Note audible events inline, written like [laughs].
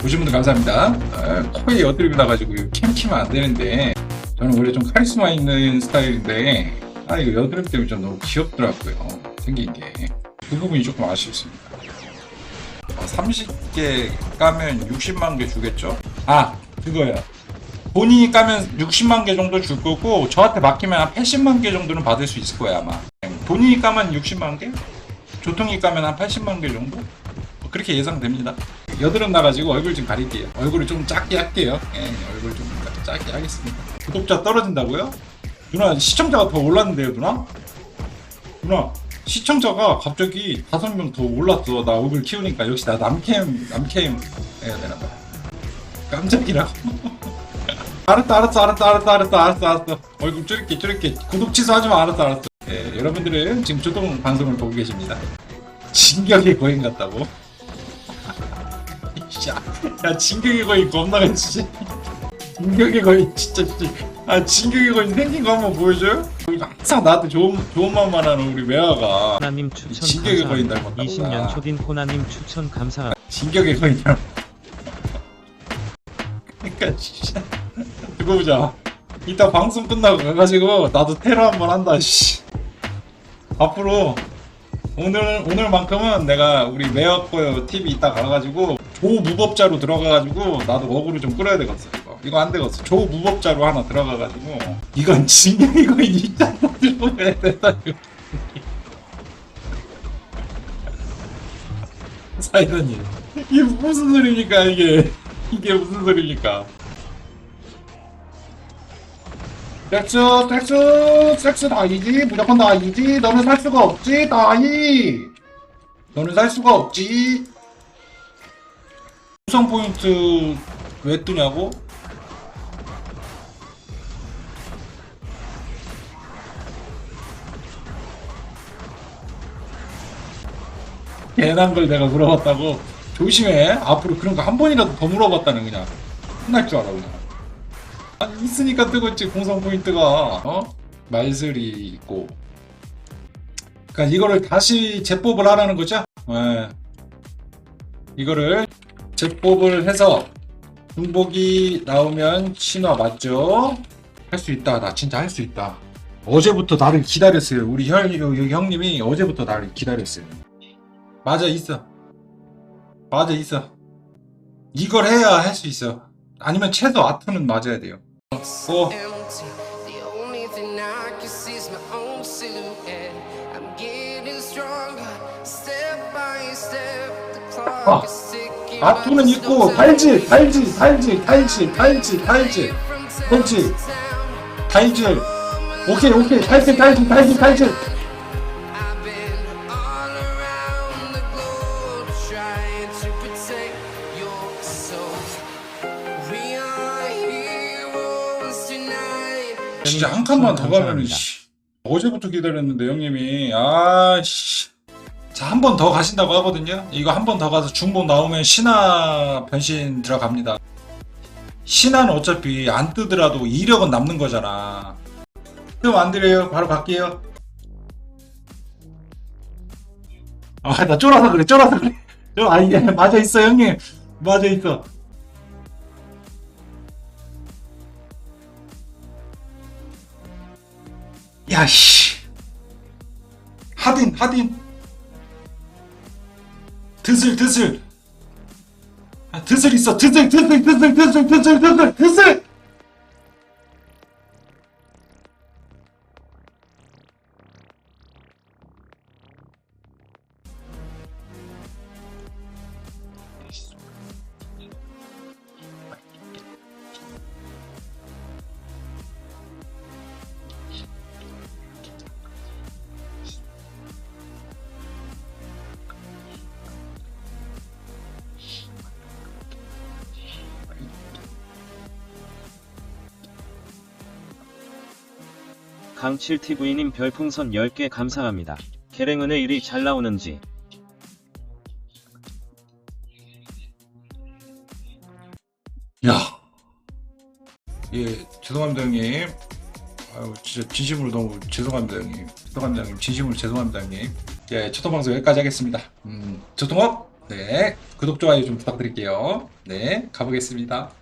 보신 분들 감사합니다. 아, 코에 여드름이 나가지고 이거 캠 키면 안 되는데 저는 원래 좀 카리스마 있는 스타일인데 아 이거 여드름 때문에 좀 너무 귀엽더라고요. 생긴 게. 그 부분이 조금 아쉽습니다. 어, 30개 까면 60만 개 주겠죠? 아 그거야. 본인이 까면 60만 개 정도 줄 거고 저한테 맡기면 한 80만 개 정도는 받을 수 있을 거야 아마. 본인이 까면 60만 개? 조통이 까면 한 80만 개 정도? 뭐 그렇게 예상됩니다. 여드름 나가지고 얼굴 좀 가릴게요. 얼굴을 좀 작게 할게요. 예, 얼굴 좀 작게 하겠습니다. 구독자 떨어진다고요? 누나 시청자가 더 올랐는데요, 누나? 누나 시청자가 갑자기 다섯 명 더 올랐어. 나 얼굴 키우니까 역시 나 남캠 남캠 해야 되나 봐. 깜짝이라고. [laughs] 알았어, 알았어, 알았어, 알았어, 알았어, 알았어, 알았어. 얼굴 줄일게, 줄일게. 구독 취소하지 마, 알았어, 알았어. 예, 여러분들은 지금 조동 방송을 보고 계십니다. 진격의 거인 같다고? 야, 야, 진격의 거인 겁나게 진짜. 진격의 거인 진짜, 진짜. 아, 진격의 거인 생긴 거 한번 보여줘요? 항상 나한테 좋은, 좋은 맘만 하는 우리 외아가 호나님 추천 진격의 거인 감사합니다. 닮았다고. 20년 초긴 호나님 추천 감사합니다. 진격의 거인이야. 그러니까 진짜 두고 보자. 이따 방송 끝나고 가가지고 나도 테러 한번 한다. 씨. 앞으로 오늘 오늘만큼은 내가 우리 매어코요 TV 이따 가가지고 조무법자로 들어가가지고 나도 어그로 좀 끌어야 되겠어. 이거 이거 안 되겠어. 조무법자로 하나 들어가가지고 이건 진격의 거인 진짜 들어가야 된다. 이거. [laughs] 사이다님 이게 무슨 소리입니까 이게 이게 무슨 소리입니까 섹스 섹스 섹스 다이지 무조건 다이지 너는 살 수가 없지 다이 너는 살 수가 없지 구성 포인트 왜 뜨냐고? 괜한 걸 내가 물어봤다고? 조심해. 앞으로 그런 거 한 번이라도 더 물어봤다는 그냥. 끝날 줄 알아 그냥. 아니 있으니까 뜨겠지 공성 포인트가. 어? 말슬이 있고. 그러니까 이거를 다시 재법을 하라는 거죠? 예. 이거를 재법을 해서 중복이 나오면 신화 맞죠? 할 수 있다. 나 진짜 할 수 있다. 어제부터 나를 기다렸어요. 우리 형, 형님이 어제부터 나를 기다렸어요. 맞아 있어. 맞아 있어. 이걸 해야 할 수 있어. 아니면 최소 아트는 맞아야 돼요. 어. clock 아, but 있고 달질 달질 From town 달질 to town, 달질 오케이 오케이. We are heroes tonight. 진짜 한 칸만 더 가면은. 씨, 어제부터 기다렸는데 형님이 아씨 자 한 번 더 가신다고 하거든요. 이거 한 번 더 가서 중복 나오면 신화 변신 들어갑니다. 신화는 어차피 안 뜨더라도 이력은 남는 거잖아. 그럼 안 드려요. 바로 갈게요. 아 나 쫄아서 그래 쫄아서 그래. 쫄- 아 이게 맞아 있어 형님. 맞아 있어. 야 씨. 하딘 하딘 드슬 드슬. 아, 드슬 있어. 드슬 드슬 드슬 드슬 드슬 드슬 드슬 강칠TV님 별풍선 10개 감사합니다. 계랭은 왜 일이 잘 나오는지. 야. 예, 죄송합니다, 형님. 아유, 진짜 진심으로 너무 죄송합니다, 형님. 죄송합니다, 형님. 진심으로 죄송합니다, 형님. 예, 초통방송 여기까지 하겠습니다. 음, 초통업? 네. 구독, 좋아요 좀 부탁드릴게요. 네, 가보겠습니다.